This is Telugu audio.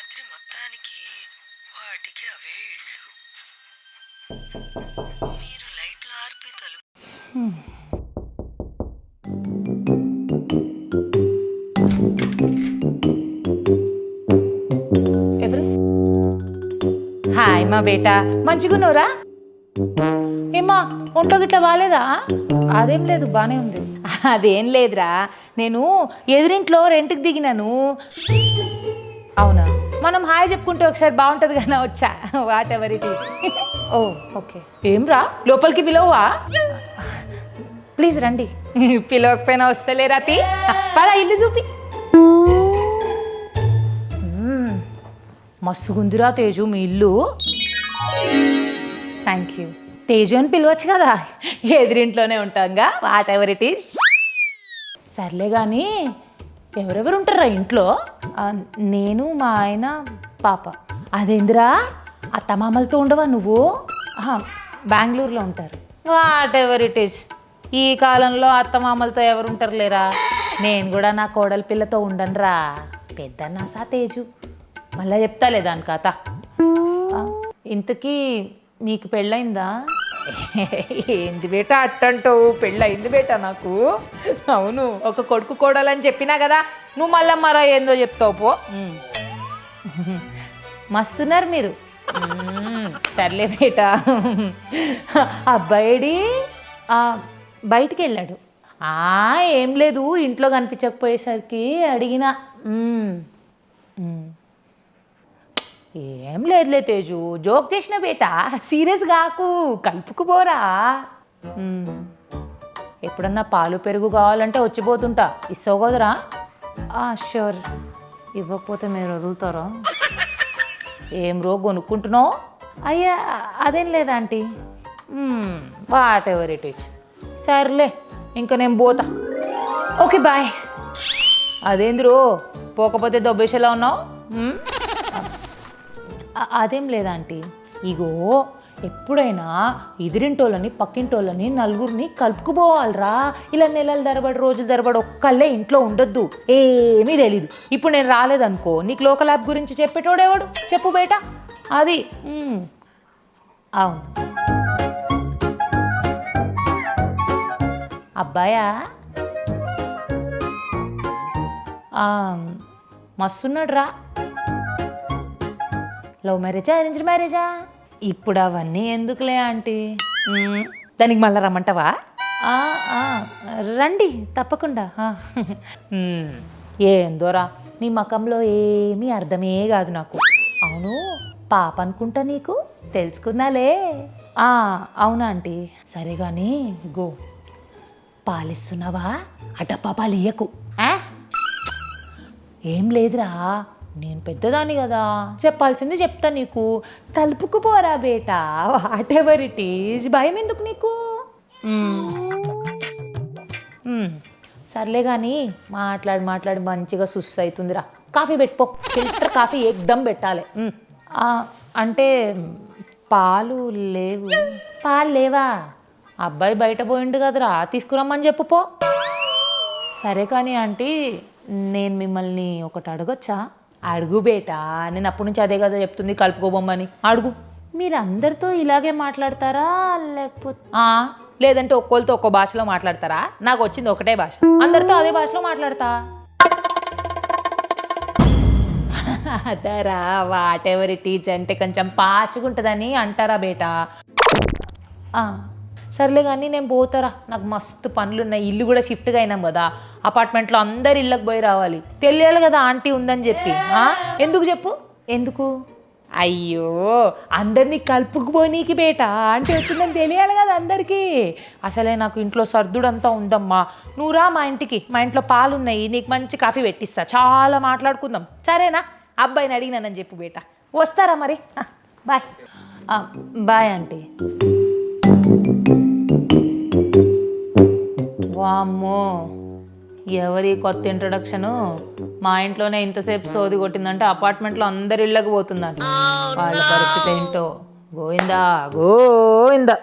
రాత్రి మొత్తానికి వాటికి అవే ఇళ్ళు. మీరు లైట్లు ఆర్పి తలుపు హాయ్ మా బేట. మంచిగున్నారా ఏమా ఒంట్లో గిట్ల బాగాలేదా అదేం లేదు బాగానే ఉంది. అదేం లేదురా. నేను ఎదురింట్లో రెంట్కి దిగినాను. అవునా? మనం హాయ్ చెప్పుకుంటే ఒకసారి బాగుంటుంది కానీ వచ్చా? What ever it oh okay. ఏం రా లోపలికి పిలవా ప్లీజ్ రండి. పిలవకపోయినా వస్తలే రాతి. పద ఇల్లు చూపి. మస్తుగుందిరా తేజు మీ ఇల్లు. థ్యాంక్ యూ తేజు అని పిలవచ్చు కదా. ఎదురింట్లోనే ఉంటాంగా. వాట్ ఎవర్ ఇట్ ఈస్ సర్లే కానీ ఎవరెవరు ఉంటారా ఇంట్లో? ఆ, నేను మా ఆయన పాప. అదేందిరా? అత్తమామలతో ఉండవా నువ్వు? ఆహా, బెంగళూరులో ఉంటారు. Whatever it is. ఈ కాలంలో అత్తమామలతో ఎవరు ఉంటారు లేరా నేను కూడా నా కోడలి పిల్లతో ఉండనురా. పెద్ద నాసా తేజు. మళ్ళా చెప్తాలే దాని కథ. ఆ, ఇంతకీ మీకు పెళ్ళైందా ఏంది బేట అట్టంటావు? పెళ్ళయింది బేట నాకు. అవును ఒక కొడుకు కోడలని చెప్పినా కదా నువ్వు మళ్ళా మరా ఏందో చెప్తావు పో. మస్తున్నారు మీరు. సర్లే బేట. అబ్బాయిడి బయటికి వెళ్ళాడు ఆ, ఏం లేదు ఇంట్లో కనిపించకపోయేసరికి అడిగిన. ఏం లేదులే తేజు జోక్ చేసిన బేట. సీరియస్ కాకు కలుపుకుపోరా. ఎప్పుడన్నా పాలు పెరుగు కావాలంటే వచ్చిపోతుంటా. ఇస్తావు కదరా? షూర్ ఇవ్వకపోతే మీరు వదులుతారా? ఏం రో కొనుక్కుంటున్నావు అయ్యా అదేం లేదా aunty? What ever it is సర్లే ఇంకా నేను పోతా. Okay bye. అదేంది రో? పోకపోతే దొబ్బేసేలా ఉన్నావు? అదేం లేదా ఆంటీ? ఇగో ఎప్పుడైనా ఎదిరింటోళ్ళని పక్కింటోళ్ళని నలుగురిని కలుపుకుపోవాలిరా. ఇలా నెలల ధరబడి రోజుల ధరబడి ఒక్కళ్ళే ఇంట్లో ఉండొద్దు. ఏమీ తెలీదు. ఇప్పుడు నేను రాలేదనుకో నీకు లోకల్ యాప్ గురించి చెప్పేటోడేవాడు చెప్పు బేట. అది. అవును. అబ్బాయా? మస్తున్నాడు రా లవ్ మ్యారేజా అరేంజ్ మ్యారేజా ఇప్పుడు అవన్నీ ఎందుకులే ఆంటీ. దానికి మళ్ళీ రమ్మంటావా? రండి తప్పకుండా. ఏందోరా నీ మకంలో ఏమీ అర్థమే కాదు నాకు. అవును పాప అనుకుంటా నీకు? తెలుసుకున్నాలే. ఆ, అవునా ఆంటీ? సరే కానీ గో. పాలిస్తున్నావా? అటప్ప పాలు ఇయ్యకు. ఆ? ఏం లేదురా. నేను పెద్దదాన్ని కదా. చెప్పాల్సింది చెప్తా నీకు. కలుపుకుపోరా బేటా. వాట్ ఎవర్ ఇట్ ఈజ్ భయం ఎందుకు నీకు. సర్లే కానీ మాట్లాడి మాట్లాడి మంచిగా సుస్ అవుతుందిరా కాఫీ పెట్టుకో. ఫిల్టర్ కాఫీ ఎగ్దమ్ పెట్టాలి. అంటే పాలు లేవు. పాలు లేవా? అబ్బాయి బయట పోయిండు కదరా. తీసుకురమ్మని చెప్పు పో. సరే కానీ ఆంటీ నేను మిమ్మల్ని ఒకటి అడగొచ్చా? అడుగు బేటా నేను అప్పటి నుంచి అదే కదా చెప్తుంది కలుపుకోబొమ్మని అడుగు. మీరు అందరితో ఇలాగే మాట్లాడతారా లేకపోతే? లేదంటే ఒక్కోళ్ళతో ఒక్కో భాషలో మాట్లాడతారా? నాకు వచ్చింది ఒకటే భాష. అందరితో అదే భాషలో మాట్లాడతా. అదరా వాట్ ఎవర్ ఈజ్ అంటే కొంచెం పాషగా ఉంటుందని అంటారా బేటా? సర్లే కానీ నేను పోతారా? నాకు మస్తు పనులు ఉన్నాయి ఇల్లు కూడా షిఫ్ట్గా అయినాం కదా. అపార్ట్మెంట్లో అందరు ఇళ్ళకి పోయి రావాలి. తెలియాలి కదా ఆంటీ ఉందని చెప్పి? ఎందుకు చెప్పు? ఎందుకు? అయ్యో అందరినీ కలుపుకుపోనీకి బేట. ఆంటీ వచ్చిందని తెలియాలి కదా అందరికీ. అసలే నాకు ఇంట్లో సర్దుడంతా ఉందమ్మా. నువ్వు రా మా ఇంటికి. మా ఇంట్లో పాలు ఉన్నాయి నీకు మంచి కాఫీ పెట్టిస్తా. చాలా మాట్లాడుకుందాం. సరేనా? అబ్బాయిని అడిగినానని చెప్పు బేట. వస్తారా మరి? బాయ్. ఆ, బాయ్ ఆంటీ. వామ్మో ఎవరి కొత్త ఇంట్రడక్షను మా ఇంట్లోనే ఇంతసేపు సోది కొట్టిందంటే అపార్ట్మెంట్లో అందరి ఇళ్ళకి పోతుందంట. వాళ్ళ పరిస్థితి ఏంటో? గోవిందా గోవిందా.